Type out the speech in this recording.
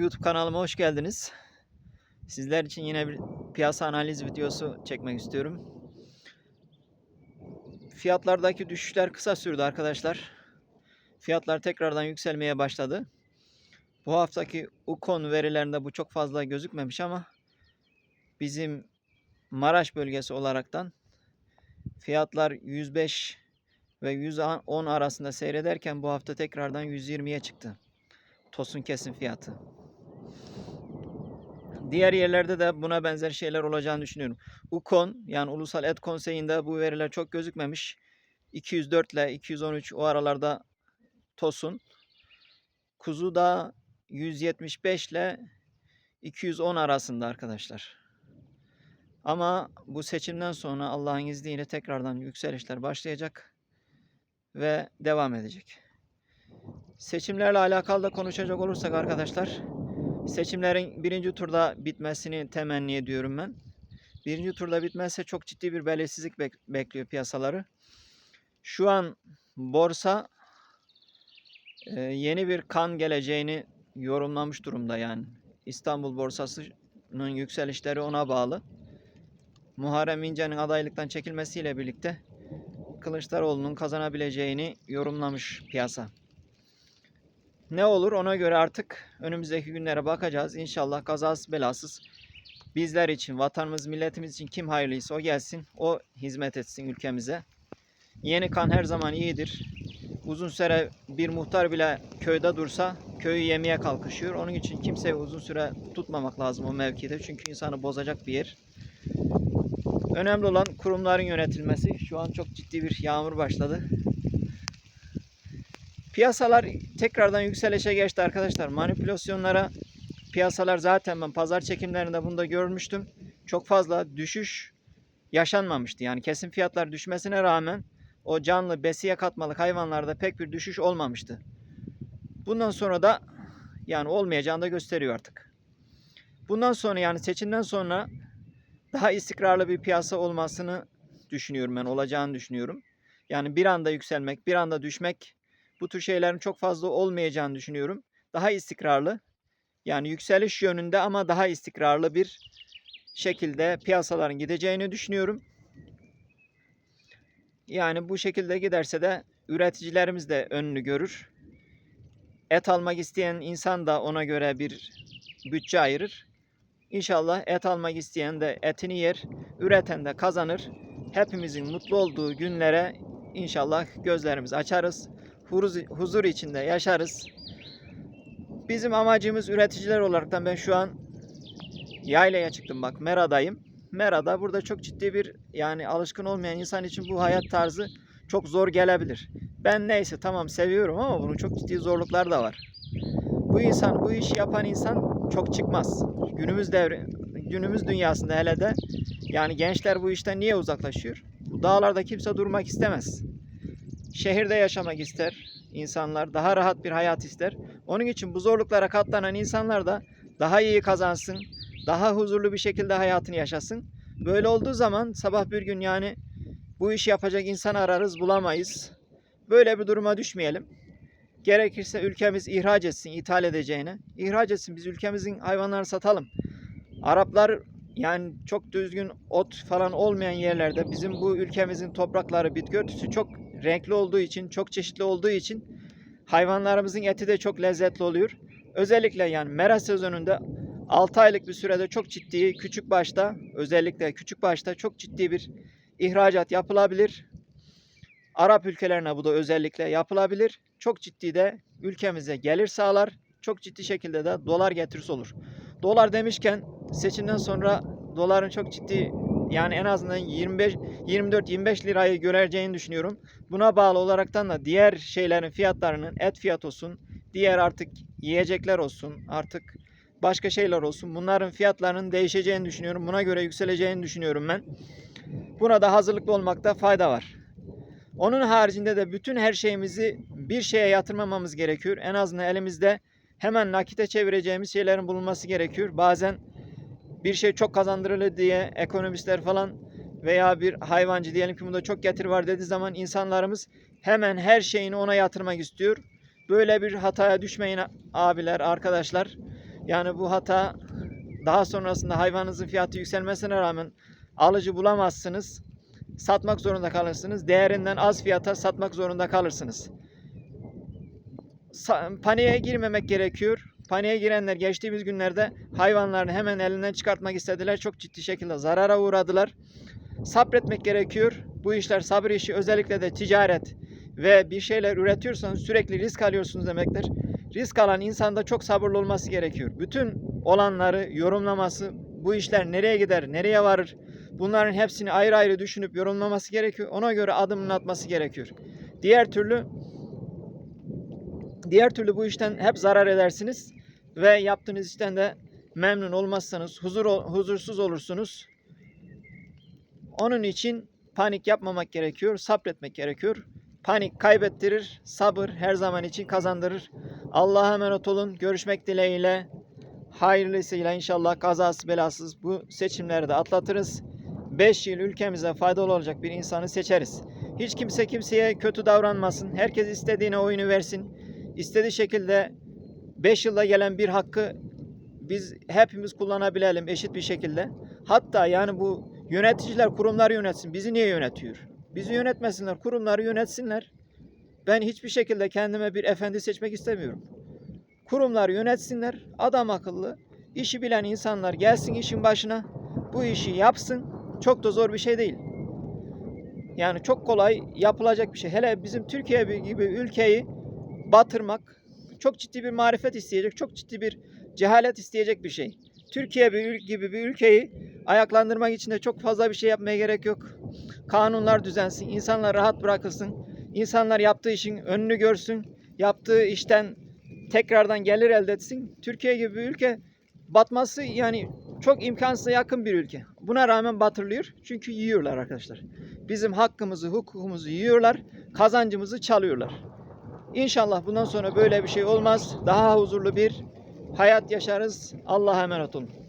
YouTube kanalıma hoş geldiniz. Sizler için yine bir piyasa analiz videosu çekmek istiyorum. Fiyatlardaki düşüşler kısa sürdü arkadaşlar. Fiyatlar tekrardan yükselmeye başladı. Bu haftaki Ukon verilerinde bu çok fazla gözükmemiş ama bizim Maraş bölgesi olaraktan fiyatlar 105 ve 110 arasında seyrederken bu hafta tekrardan 120'ye çıktı. Tosun kesim fiyatı. Diğer yerlerde de buna benzer şeyler olacağını düşünüyorum. UKON yani Ulusal Et Konseyi'nde bu veriler çok gözükmemiş. 204 ile 213 o aralarda Tosun. Kuzu da 175 ile 210 arasında arkadaşlar. Ama bu seçimden sonra Allah'ın izniyle tekrardan yükselişler başlayacak ve devam edecek. Seçimlerle alakalı da konuşacak olursak arkadaşlar, seçimlerin birinci turda bitmesini temenni ediyorum ben. Birinci turda bitmezse çok ciddi bir belirsizlik bek- bekliyor piyasaları. Şu an borsa e, yeni bir kan geleceğini yorumlamış durumda yani. İstanbul borsasının yükselişleri ona bağlı. Muharrem İnce'nin adaylıktan çekilmesiyle birlikte Kılıçdaroğlu'nun kazanabileceğini yorumlamış piyasa. Ne olur ona göre artık önümüzdeki günlere bakacağız. İnşallah kazasız belasız bizler için, vatanımız, milletimiz için kim hayırlıysa o gelsin, o hizmet etsin ülkemize. Yeni kan her zaman iyidir. Uzun süre bir muhtar bile köyde dursa köyü yemeye kalkışıyor. Onun için kimseyi uzun süre tutmamak lazım o mevkide. Çünkü insanı bozacak bir yer. Önemli olan kurumların yönetilmesi. Şu an çok ciddi bir yağmur başladı. Piyasalar tekrardan yükselişe geçti arkadaşlar. Manipülasyonlara piyasalar zaten ben pazar çekimlerinde bunu da görmüştüm. Çok fazla düşüş yaşanmamıştı. Yani kesim fiyatlar düşmesine rağmen o canlı besiye katmalık hayvanlarda pek bir düşüş olmamıştı. Bundan sonra da yani olmayacağını da gösteriyor artık. Bundan sonra yani seçimden sonra daha istikrarlı bir piyasa olmasını düşünüyorum ben, olacağını düşünüyorum. Yani bir anda yükselmek, bir anda düşmek bu tür şeylerin çok fazla olmayacağını düşünüyorum. Daha istikrarlı, yani yükseliş yönünde ama daha istikrarlı bir şekilde piyasaların gideceğini düşünüyorum. Yani bu şekilde giderse de üreticilerimiz de önünü görür. Et almak isteyen insan da ona göre bir bütçe ayırır. İnşallah et almak isteyen de etini yer, üreten de kazanır. Hepimizin mutlu olduğu günlere inşallah gözlerimizi açarız. Huzur, içinde yaşarız. Bizim amacımız üreticiler olaraktan ben şu an yaylaya çıktım bak Mera'dayım. Mera'da burada çok ciddi bir yani alışkın olmayan insan için bu hayat tarzı çok zor gelebilir. Ben neyse tamam seviyorum ama bunun çok ciddi zorlukları da var. Bu insan, bu işi yapan insan çok çıkmaz. Günümüz devri, günümüz dünyasında hele de yani gençler bu işten niye uzaklaşıyor? Bu dağlarda kimse durmak istemez. Şehirde yaşamak ister insanlar, daha rahat bir hayat ister. Onun için bu zorluklara katlanan insanlar da daha iyi kazansın, daha huzurlu bir şekilde hayatını yaşasın. Böyle olduğu zaman sabah bir gün yani bu işi yapacak insan ararız bulamayız. Böyle bir duruma düşmeyelim. Gerekirse ülkemiz ihraç etsin, ithal edeceğine. ihraç etsin. Biz ülkemizin hayvanlarını satalım. Araplar yani çok düzgün ot falan olmayan yerlerde bizim bu ülkemizin toprakları, bitki örtüsü çok renkli olduğu için, çok çeşitli olduğu için hayvanlarımızın eti de çok lezzetli oluyor. Özellikle yani mera sezonunda 6 aylık bir sürede çok ciddi küçük başta özellikle küçük başta çok ciddi bir ihracat yapılabilir. Arap ülkelerine bu da özellikle yapılabilir. Çok ciddi de ülkemize gelir sağlar. Çok ciddi şekilde de dolar getirisi olur. Dolar demişken seçimden sonra doların çok ciddi yani en azından 25 24-25 lirayı göreceğini düşünüyorum. Buna bağlı olaraktan da diğer şeylerin fiyatlarının et fiyat olsun, diğer artık yiyecekler olsun, artık başka şeyler olsun. Bunların fiyatlarının değişeceğini düşünüyorum. Buna göre yükseleceğini düşünüyorum ben. Buna da hazırlıklı olmakta fayda var. Onun haricinde de bütün her şeyimizi bir şeye yatırmamamız gerekiyor. En azından elimizde hemen nakite çevireceğimiz şeylerin bulunması gerekiyor. Bazen bir şey çok kazandırılır diye ekonomistler falan veya bir hayvancı diyelim ki bunda çok getir var dediği zaman insanlarımız hemen her şeyini ona yatırmak istiyor. Böyle bir hataya düşmeyin abiler, arkadaşlar. Yani bu hata daha sonrasında hayvanınızın fiyatı yükselmesine rağmen alıcı bulamazsınız. Satmak zorunda kalırsınız. Değerinden az fiyata satmak zorunda kalırsınız. Paniğe girmemek gerekiyor. Paniğe girenler geçtiğimiz günlerde hayvanlarını hemen elinden çıkartmak istediler. Çok ciddi şekilde zarara uğradılar. Sabretmek gerekiyor. Bu işler sabır işi özellikle de ticaret ve bir şeyler üretiyorsanız sürekli risk alıyorsunuz demektir. Risk alan insanda çok sabırlı olması gerekiyor. Bütün olanları yorumlaması, bu işler nereye gider, nereye varır bunların hepsini ayrı ayrı düşünüp yorumlaması gerekiyor. Ona göre adımını atması gerekiyor. Diğer türlü diğer türlü bu işten hep zarar edersiniz ve yaptığınız işten de memnun olmazsanız huzur huzursuz olursunuz. Onun için panik yapmamak gerekiyor, sabretmek gerekiyor. Panik kaybettirir, sabır her zaman için kazandırır. Allah'a emanet olun. Görüşmek dileğiyle. Hayırlısıyla inşallah kazasız belasız bu seçimleri de atlatırız. 5 yıl ülkemize faydalı olacak bir insanı seçeriz. Hiç kimse kimseye kötü davranmasın. Herkes istediğine oyunu versin. İstediği şekilde 5 yılda gelen bir hakkı biz hepimiz kullanabilelim eşit bir şekilde. Hatta yani bu yöneticiler kurumları yönetsin. Bizi niye yönetiyor? Bizi yönetmesinler, kurumları yönetsinler. Ben hiçbir şekilde kendime bir efendi seçmek istemiyorum. Kurumları yönetsinler, adam akıllı, işi bilen insanlar gelsin işin başına, bu işi yapsın. Çok da zor bir şey değil. Yani çok kolay yapılacak bir şey. Hele bizim Türkiye gibi ülkeyi batırmak çok ciddi bir marifet isteyecek, çok ciddi bir cehalet isteyecek bir şey. Türkiye bir gibi bir ülkeyi ayaklandırmak için de çok fazla bir şey yapmaya gerek yok. Kanunlar düzensin, insanlar rahat bırakılsın, insanlar yaptığı işin önünü görsün, yaptığı işten tekrardan gelir elde etsin. Türkiye gibi bir ülke batması yani çok imkansıza yakın bir ülke. Buna rağmen batırılıyor çünkü yiyorlar arkadaşlar. Bizim hakkımızı, hukukumuzu yiyorlar, kazancımızı çalıyorlar. İnşallah bundan sonra böyle bir şey olmaz. Daha huzurlu bir hayat yaşarız. Allah'a emanet olun.